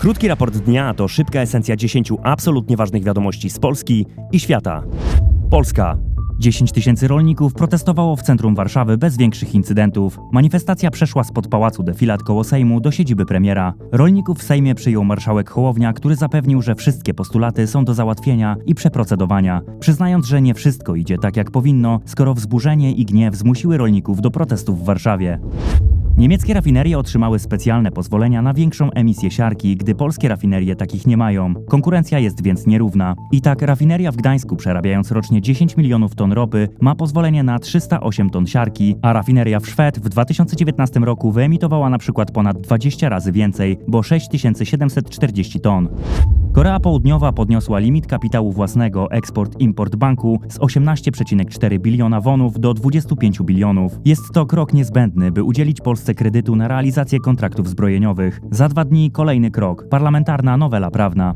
Krótki raport dnia to szybka esencja 10 absolutnie ważnych wiadomości z Polski i świata. Polska. 10 tysięcy rolników protestowało w centrum Warszawy bez większych incydentów. Manifestacja przeszła spod pałacu defilat koło Sejmu do siedziby premiera. Rolników w Sejmie przyjął marszałek Hołownia, który zapewnił, że wszystkie postulaty są do załatwienia i przeprocedowania, przyznając, że nie wszystko idzie tak jak powinno, skoro wzburzenie i gniew zmusiły rolników do protestów w Warszawie. Niemieckie rafinerie otrzymały specjalne pozwolenia na większą emisję siarki, gdy polskie rafinerie takich nie mają. Konkurencja jest więc nierówna. I tak rafineria w Gdańsku, przerabiając rocznie 10 milionów ton ropy, ma pozwolenie na 308 ton siarki, a rafineria w Szwed w 2019 roku wyemitowała na przykład ponad 20 razy więcej, bo 6740 ton. Korea Południowa podniosła limit kapitału własnego eksport-import banku z 18,4 biliona wonów do 25 bilionów. Jest to krok niezbędny, by udzielić Polsce kredytu na realizację kontraktów zbrojeniowych. Za dwa dni kolejny krok parlamentarna nowela prawna.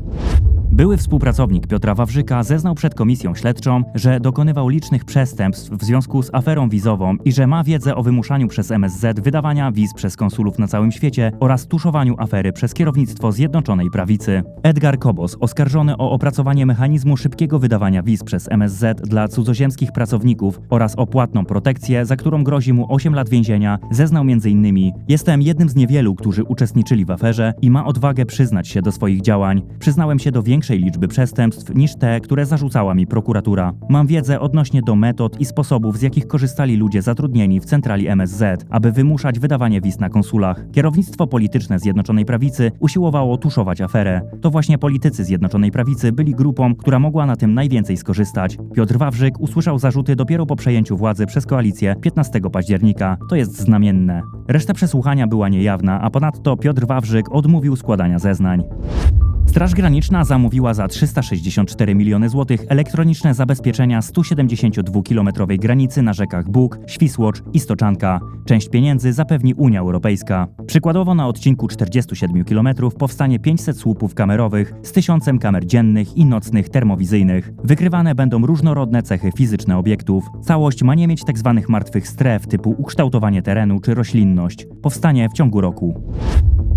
Były współpracownik Piotra Wawrzyka zeznał przed komisją śledczą, że dokonywał licznych przestępstw w związku z aferą wizową i że ma wiedzę o wymuszaniu przez MSZ wydawania wiz przez konsulów na całym świecie oraz tuszowaniu afery przez kierownictwo Zjednoczonej Prawicy. Edgar Kobos, oskarżony o opracowanie mechanizmu szybkiego wydawania wiz przez MSZ dla cudzoziemskich pracowników oraz o płatną protekcję, za którą grozi mu 8 lat więzienia, zeznał m.in. Jestem jednym z niewielu, którzy uczestniczyli w aferze i ma odwagę przyznać się do swoich działań. Przyznałem się do większej liczby przestępstw niż te, które zarzucała mi prokuratura. Mam wiedzę odnośnie do metod i sposobów, z jakich korzystali ludzie zatrudnieni w centrali MSZ, aby wymuszać wydawanie wiz na konsulach. Kierownictwo polityczne Zjednoczonej Prawicy usiłowało tuszować aferę. To właśnie politycy Zjednoczonej Prawicy byli grupą, która mogła na tym najwięcej skorzystać. Piotr Wawrzyk usłyszał zarzuty dopiero po przejęciu władzy przez koalicję 15 października. To jest znamienne. Reszta przesłuchania była niejawna, a ponadto Piotr Wawrzyk odmówił składania zeznań. Straż Graniczna zamówiła za 364 miliony złotych elektroniczne zabezpieczenia 172-kilometrowej granicy na rzekach Bóg, Świsłocz i Stoczanka. Część pieniędzy zapewni Unia Europejska. Przykładowo na odcinku 47 km powstanie 500 słupów kamerowych z tysiącem kamer dziennych i nocnych termowizyjnych. Wykrywane będą różnorodne cechy fizyczne obiektów. Całość ma nie mieć tzw. martwych stref typu ukształtowanie terenu czy roślinność. Powstanie w ciągu roku.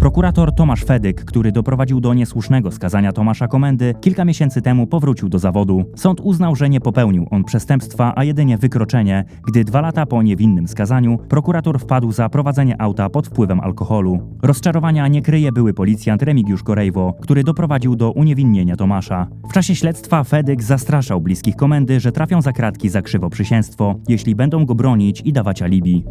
Prokurator Tomasz Fedyk, który doprowadził do niesłusznego skazania Tomasza Komendy, kilka miesięcy temu powrócił do zawodu. Sąd uznał, że nie popełnił on przestępstwa, a jedynie wykroczenie, gdy dwa lata po niewinnym skazaniu prokurator wpadł za prowadzenie auta pod wpływem alkoholu. Rozczarowania nie kryje były policjant Remigiusz Korejwo, który doprowadził do uniewinnienia Tomasza. W czasie śledztwa Fedyk zastraszał bliskich Komendy, że trafią za kratki za krzywoprzysięstwo, jeśli będą go bronić i dawać alibi.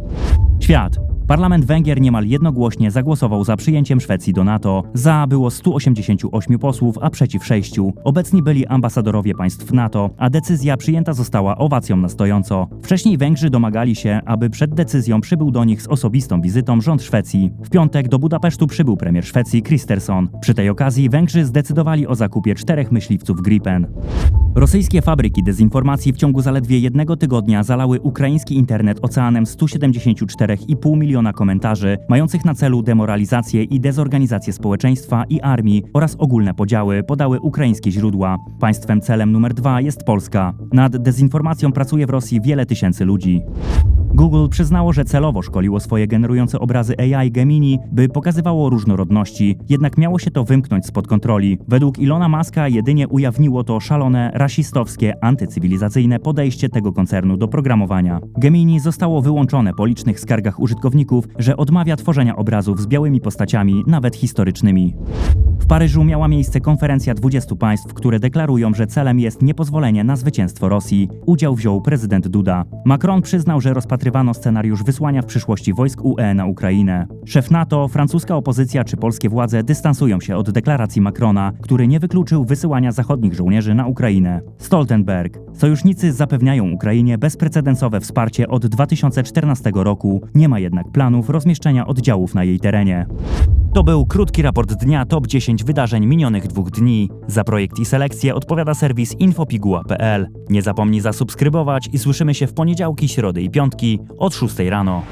Świat. Parlament Węgier niemal jednogłośnie zagłosował za przyjęciem Szwecji do NATO. Za było 188 posłów, a przeciw 6. Obecni byli ambasadorowie państw NATO, a decyzja przyjęta została owacją na stojąco. Wcześniej Węgrzy domagali się, aby przed decyzją przybył do nich z osobistą wizytą rząd Szwecji. W piątek do Budapesztu przybył premier Szwecji Kristersson. Przy tej okazji Węgrzy zdecydowali o zakupie czterech myśliwców Gripen. Rosyjskie fabryki dezinformacji w ciągu zaledwie jednego tygodnia zalały ukraiński internet oceanem 174,5 miliona komentarzy, mających na celu demoralizację i dezorganizację społeczeństwa i armii oraz ogólne podziały, podały ukraińskie źródła. Państwem celem numer dwa jest Polska. Nad dezinformacją pracuje w Rosji wiele tysięcy ludzi. Google przyznało, że celowo szkoliło swoje generujące obrazy AI Gemini, by pokazywało różnorodności, jednak miało się to wymknąć spod kontroli. Według Ilona Maska jedynie ujawniło to szalone, rasistowskie, antycywilizacyjne podejście tego koncernu do programowania. Gemini zostało wyłączone po licznych skargach użytkowników, że odmawia tworzenia obrazów z białymi postaciami, nawet historycznymi. W Paryżu miała miejsce konferencja 20 państw, które deklarują, że celem jest niepozwolenie na zwycięstwo Rosji. Udział wziął prezydent Duda. Macron przyznał, że rozpatrywano scenariusz wysłania w przyszłości wojsk UE na Ukrainę. Szef NATO, francuska opozycja czy polskie władze dystansują się od deklaracji Macrona, który nie wykluczył wysyłania zachodnich żołnierzy na Ukrainę. Stoltenberg. Sojusznicy zapewniają Ukrainie bezprecedensowe wsparcie od 2014 roku. Nie ma jednak planów rozmieszczenia oddziałów na jej terenie. To był krótki raport dnia top 10 wydarzeń minionych dwóch dni. Za projekt i selekcję odpowiada serwis infopiguła.pl. Nie zapomnij zasubskrybować i słyszymy się w poniedziałki, środy i piątki od 6 rano.